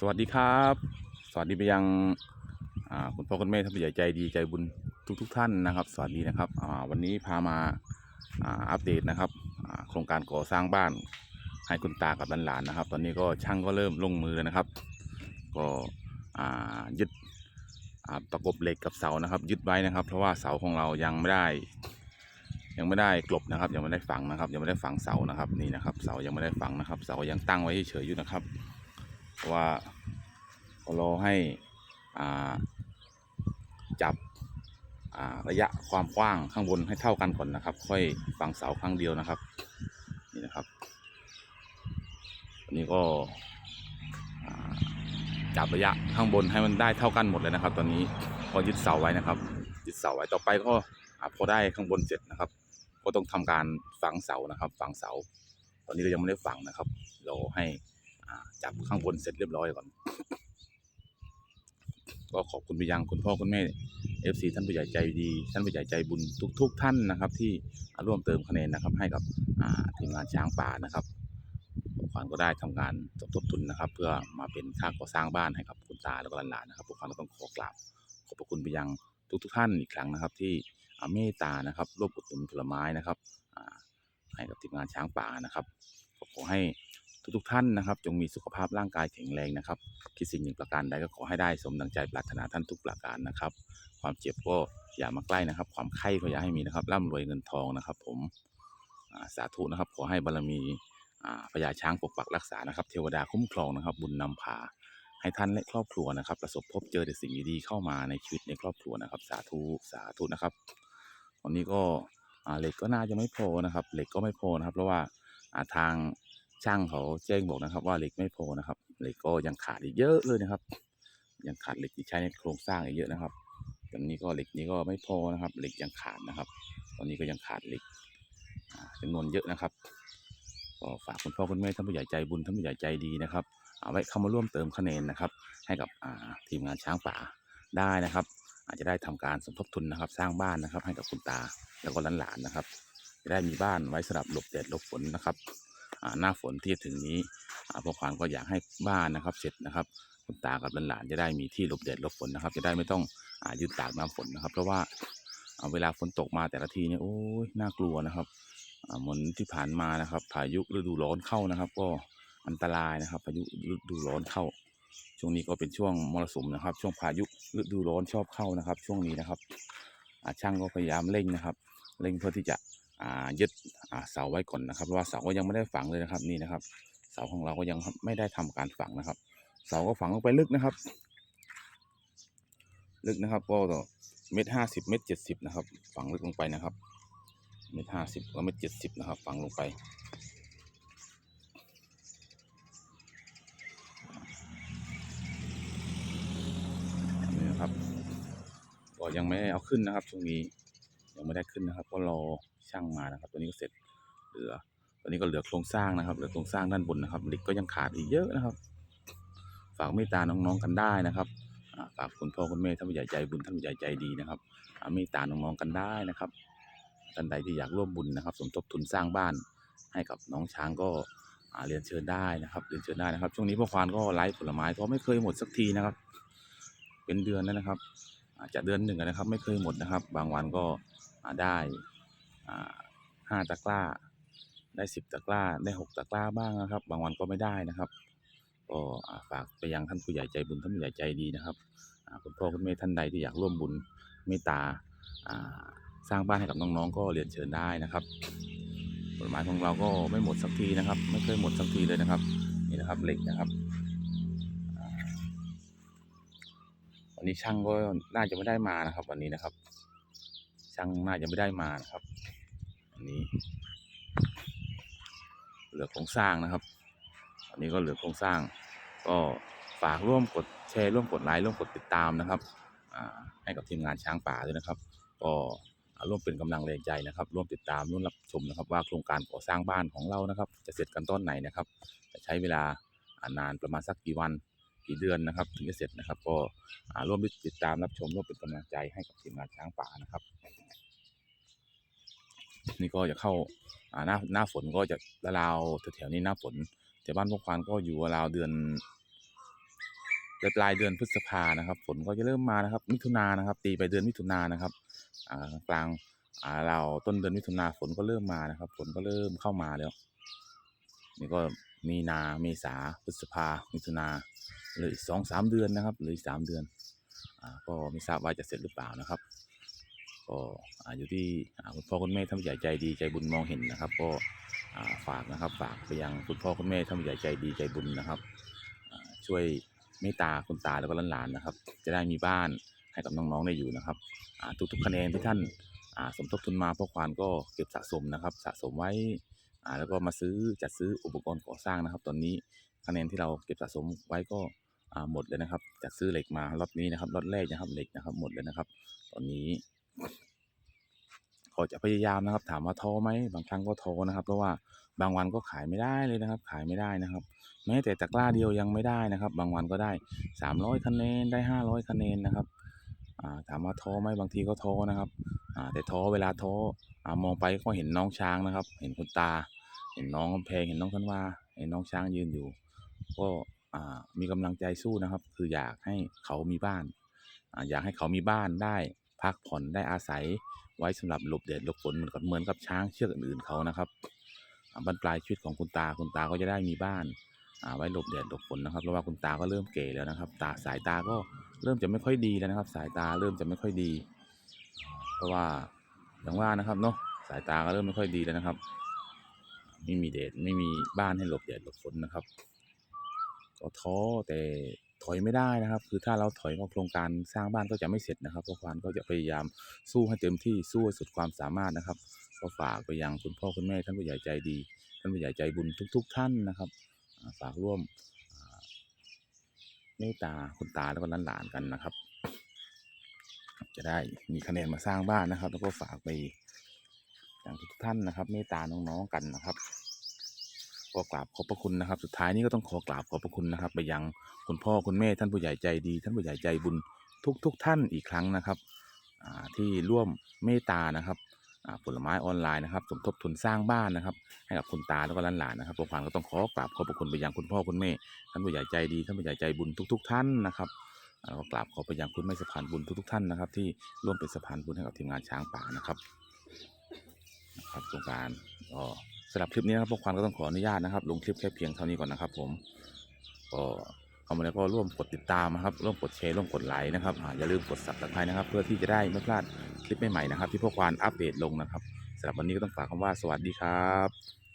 สวัสดีครับ สวัสดีไปยังคุณพ่อคุณแม่ท่านผู้ใหญ่ใจดีใจบุญทุกทุกท่านนะครับ สวัสดีนะครับวันนี้พามาอัปเดตนะครับโครงการก่อสร้างบ้านให้คุณตากับหลานๆนะครับ ตอนนี้ก็ช่างก็เริ่มลงมือนะครับ ก็ยึดอ่าประกบเหล็กกับเสานะครับ ยึดไว้นะครับ เพราะว่าเสาของเรายังไม่ได้ ยังไม่ได้กลบนะครับ ยังไม่ได้ฝังนะครับ ยังไม่ได้ฝังเสานะครับนี่นะครับ เสายังไม่ได้ฝังนะครับ เสายังตั้งไว้เฉยอยู่นะครับ ว่าเรารอให้จับระยะความกว้างข้างบนให้เท่ากันก่อนนะครับ ค่อยฝังเสาครั้งเดียวนะครับ นี่นะครับอันนี้ก็จับระยะข้างบนให้มันได้เท่ากันหมดเลยนะครับ ตอนนี้ก็ยึดเสาไว้นะครับ ยึดเสาไว้ต่อไปก็พอได้ข้างบนเสร็จนะครับ ก็ต้องทำการฝังเสานะครับ ฝังเสา ตอนนี้ก็ยังไม่ได้ฝังนะครับ เราให้ จับข้างบนเสร็จเรียบร้อยก่อน ก็ขอบคุณไปยังคุณพ่อคุณแม่ FC ท่านผู้ใหญ่ใจดีท่านผู้ใหญ่ใจบุญทุกๆทท่านนะครับ ที่ร่วมเติมคะแนนนะครับ ให้กับทีมงานช้างป่านะครับพวกขวัญก็ได้ทำการสมทบทุนนะครับ เพื่อมาเป็นค่าก่อสร้างบ้านให้กับคุณตาแล้วก็หลานๆนะครับพวกขวัญก็ต้องขอกราบขอบพระคุณไปยังทุกๆท่านอีกครั้งนะครับ ที่เมตตานะครับร่วมอุดหนุนผลไม้นะครับให้กับทีมงานช้างป่านะครับขอให้ ทุกๆท่านนะครับ จงมีสุขภาพร่างกายแข็งแรงนะครับคิดสิ่งหนึ่งประการใดก็ขอให้ได้สมดังใจปรารถนาท่านทุกประการนะครับ ความเจ็บก็อย่ามาใกล้นะครับ ความไข้ก็อย่าให้มีนะครับร่ำรวยเงินทองนะครับ ผมสาธุนะครับ ขอให้บารมีพญาช้างปกปักรักษานะครับ เทวดาคุ้มครองนะครับ บุญนำพาให้ท่านและครอบครัวนะครับ ประสบพบเจอแต่สิ่งดีๆเข้ามาในชีวิตในครอบครัวนะครับ สาธุสาธุนะครับวันนี้ก็เหล็กก็น่าจะไม่พอนะครับ เหล็กก็ไม่พอนะครับ เพราะว่าทาง ช่างเขาแจ้งบอกนะครับ ว่าเหล็กไม่พอนะครับเหล็กก็ยังขาดอีกเยอะเลยนะครับ ยังขาดเหล็กที่ใช้ในโครงสร้างอีกเยอะนะครับตอนนี้ก็เหล็กนี้ก็ไม่พอนะครับ เหล็กยังขาดนะครับ ตอนนี้ก็ยังขาดเหล็กจำนวนเยอะนะครับก็ฝากคุณพ่อคุณแม่ท่านผู้ใหญ่ใจบุญท่านผู้ใหญ่ใจดีนะครับเอาไว้เข้ามาร่วมเติมคะแนนนะครับ ให้กับทีมงานช้างป่าได้นะครับ อาจจะได้ทำการสมทบทุนนะครับ สร้างบ้านนะครับ ให้กับคุณตาแล้วก็หลานๆนะครับ จะได้มีบ้านไว้สำหรับหลบแดดหลบฝนนะครับ หน้าฝนที่ถึงนี้อ่าพวกควานก็อยากให้บ้านนะครับ เสร็จนะครับคุณตากับหลานจะได้มีที่หลบแดดหลบฝนนะครับ จะได้ไม่ต้องอายืนตากน้ำฝนนะครับ เพราะว่าเวลาฝนตกมาแต่ละทีเนี่ยโอ้ยน่ากลัวนะครับเหมือนที่ผ่านมานะครับพายุฤดูร้อนเข้านะครับ ก็อันตรายนะครับพายุฤดูร้อนเข้า ช่วงนี้ก็เป็นช่วงมรสุมนะครับ ช่วงพายุฤดูร้อนชอบเข้านะครับ ช่วงนี้นะครับช่างก็พยายามเร่งนะครับเร่งเพื่อที่จะ ยึดเสาไว้ก่อนนะครับเพราะว่าเสาก็ยังไม่ได้ฝังเลยนะครับนี่นะครับ เสาของเราก็ยังไม่ได้ทำการฝังนะครับ เสาก็ฝังลงไปลึกนะครับ ลึกนะครับก็เมตรห้าสิบเมตรเจ็ดสิบนะครับ ฝังลึกลงไปนะครับเมตรห้าสิบก็เมตรเจ็ดสิบนะครับ ฝังลงไปนี่นะครับก็ยังไม่เอาขึ้นนะครับช่วงนี้ ยังไม่ได้ขึ้นนะครับ ก็รอช่างมานะครับ ตัวนี้ก็เสร็จเหลือตอนนี้ก็เหลือโครงสร้างนะครับ เหลือโครงสร้างด้านบนนะครับเหล็กก็ยังขาดอีกเยอะนะครับ ฝากเมตตาน้องๆกันได้นะครับฝากคุณพ่อคุณแม่ท่านผู้ใหญ่ใจบุญท่านผู้ใหญ่ใจดีนะครับเมตตาน้องๆกันได้นะครับท่านใดที่อยากร่วมบุญนะครับ สมทบทุนสร้างบ้านให้กับน้องช้างก็เรียนเชิญได้นะครับ เรียนเชิญได้นะครับ ช่วงนี้พ่อควานก็ไลฟ์ผลไม้ก็ไม่เคยหมดสักทีนะครับ เป็นเดือนแล้วนะครับอาจจะเดือนหนึ่งนะครับ ไม่เคยหมดนะครับ บางวันก็ ได้ห้าตะกร้า ได้สิบตะกร้า ได้หกตะกร้าบ้างนะครับ บางวันก็ไม่ได้นะครับก็ฝากไปยังท่านผู้ใหญ่ใจบุญท่านผู้ใหญ่ใจดีนะครับคุณพ่อคุณแม่ท่านใดที่อยากร่วมบุญเมตตาอ่าสร้างบ้านให้กับน้องๆ ก็เรียนเชิญได้นะครับผลไม้ของเราก็ไม่หมดสักทีนะครับ ไม่เคยหมดสักทีเลยนะครับ นี่นะครับเหล็กนะครับวันนี้ช่างก็น่าจะไม่ได้มานะครับ วันนี้นะครับ ช่างน่าจะไม่ได้มานะครับวันนี้ เหลือโครงสร้างนะครับ อันนี้ก็เหลือโครงสร้าง ก็ฝากร่วมกดแชร์ร่วมกดไลค์ร่วมกดติดตามนะครับอ่าให้กับทีมงานช้างป่าด้วยนะครับ ก็ร่วมเป็นกำลังแรงใจนะครับ ร่วมติดตามร่วมรับชมนะครับ ว่าโครงการก่อสร้างบ้านของเรานะครับ จะเสร็จกันต้นไหนนะครับ จะใช้เวลาอานานประมาณสักกี่วัน กี่เดือนนะครับ ถึงจะเสร็จนะครับ ก็ร่วมติดตามรับชมร่วมเป็นกำลังใจให้กับทีมงานช้างป่านะครับ นี่ก็จะเข้าหน้าหน้าฝนก็จะราวแถวๆนี้หน้าฝน แต่บ้านพวกควานก็อยู่ราวเดือนปลายปลายเดือนพฤษภานะครับ ฝนก็จะเริ่มมานะครับ มิถุนายนนะครับ ตีไปเดือนมิถุนายนนะครับกลางอ่าเราต้นเดือนมิถุนาฝนก็เริ่มมานะครับ ฝนก็เริ่มเข้ามาแล้ว นี่ก็ มีนาเมษาพฤษภามิถุนาเหลืออีกสองสามเดือนนะครับเหลืออีกสามเดือนอ่าก็ไม่ทราบว่าจะเสร็จหรือเปล่านะครับ ก็อ่าอยู่ที่อ่าคุณพ่อคุณแม่ท่านผู้ใหญ่ใจดีใจบุญมองเห็นนะครับ ก็อ่าฝากนะครับฝากไปยังคุณพ่อคุณแม่ท่านผู้ใหญ่ใจดีใจบุญนะครับช่วยเมตตาคุณตาแล้วก็หลานๆนะครับ จะได้มีบ้านให้กับน้องๆได้อยู่นะครับอ่าทุกๆคะแนนที่ท่านอ่าสมทบทุนมาพ่อควานก็เก็บสะสมนะครับ สะสมไว้ แล้วก็มาซื้อจัดซื้ออุปกรณ์ก่อสร้างนะครับ ตอนนี้คะแนนที่เราเก็บสะสมไว้ก็อ่าหมดเลยนะครับ จัดซื้อเหล็กมาล็อตนี้นะครับล็อตแรกนะครับเหล็กนะครับ หมดเลยนะครับ ตอนนี้ก็จะพยายามนะครับ ถามว่าท้อไหมบางครั้งก็ท้อนะครับ เพราะว่าบางวันก็ขายไม่ได้เลยนะครับ ขายไม่ได้นะครับ แม้แต่ตะกร้าเดียวยังไม่ได้นะครับ บางวันก็ได้สามร้อยคะแนนได้ห้าร้อยคะแนนนะครับถามว่าท้อไหมบางทีก็ท้อนะครับแต่ท้อเวลาท้ออมองไปก็เห็นน้องช้างนะครับ เห็นคุณตา เห็นน้องกำแพงเห็นน้องธันวาเห็นน้องช้างยืนอยู่ ก็มีกำลังใจสู้นะครับ คืออยากให้เขามีบ้านออยากให้เขามีบ้านได้พักผ่อนได้อาศัยไว้สำหรับหลบแดดหลบฝนเหมือนกับเหมือนกับช้างเชือกอื่นๆเขานะครับบรรปลายชีวิตของคุณตาคุณตาก็จะได้มีบ้านาไว้หลบแดดหลบฝนนะครับเพราะว่าคุณตาก็เริ่มเก่แล้วนะครับ ตาสายตาก็เริ่มจะไม่ค่อยดีแล้วนะครับ สายตาเริ่มจะไม่ค่อยดี เพราะว่าอย่างว่านะครับเนาะสายตาก็เริ่มไม่ค่อยดีแล้วนะครับ ไม่มีแดดไม่มีบ้านให้หลบแดดหลบฝนนะครับก็ท้อแต่ถอยไม่ได้นะครับ คือถ้าเราถอยก็โครงการสร้างบ้านก็จะไม่เสร็จนะครับเพราะควานก็จะพยายามสู้ให้เต็มที่สู้สุดความสามารถนะครับ ก็ฝากไปยังคุณพ่อคุณแม่ท่านผู้ใหญ่ใจดี ท่านผู้ใหญ่ใจบุญทุก ๆ ท่านนะครับฝากร่วมเมตตาคุณตาแล้วก็หลานๆกันนะครับ จะได้มีคะแนนมาสร้างบ้านนะครับ แล้วก็ฝากไป ยังทุกท่านนะครับเมตตาน้องๆกันนะครับก็กราบขอบพระคุณนะครับ สุดท้ายนี้ก็ต้องขอกราบขอบพระคุณนะครับ ไปยังคุณพ่อคุณแม่ท่านผู้ใหญ่ใจดี ท่านผู้ใหญ่ใจบุญทุกๆท่านอีกครั้งนะครับที่ร่วมเมตตานะครับผลไม้ออนไลน์นะครับ สมทบทุนสร้างบ้านนะครับ ให้กับคุณตาแล้วก็หลานๆนะครับพวกพันก็ต้องขอกราบขอบพระคุณไปยังคุณพ่อคุณแม่ท่านผู้ใหญ่ใจดีท่านผู้ใหญ่ใจบุญทุก ๆ ท่านนะครับอ่าแล้วก็กราบขอไปยังคุณแม่สะพานบุญทุกๆท่านนะครับ ที่ร่วมเป็นสะพานบุญให้กับทีมงานช้างป่านะครับ ครับสงการก็สำหรับคลิปนี้นะครับพวกพันก็ต้องขออนุญาตนะครับ ลงคลิปแค่เพียงเท่านี้ก่อนนะครับ ผมก็เข้ามาแล้วก็ร่วมกดติดตามนะครับ ร่วมกดแชร์ร่วมกดไลค์นะครับอย่าลืมกดสับตะไคร่นะครับ เพื่อที่จะได้ไม่พลาดคลิปใหม่ๆนะครับ ที่พวกควานอัปเดตลงนะครับสำหรับวันนี้ก็ต้องฝากคำว่าสวัสดีครับ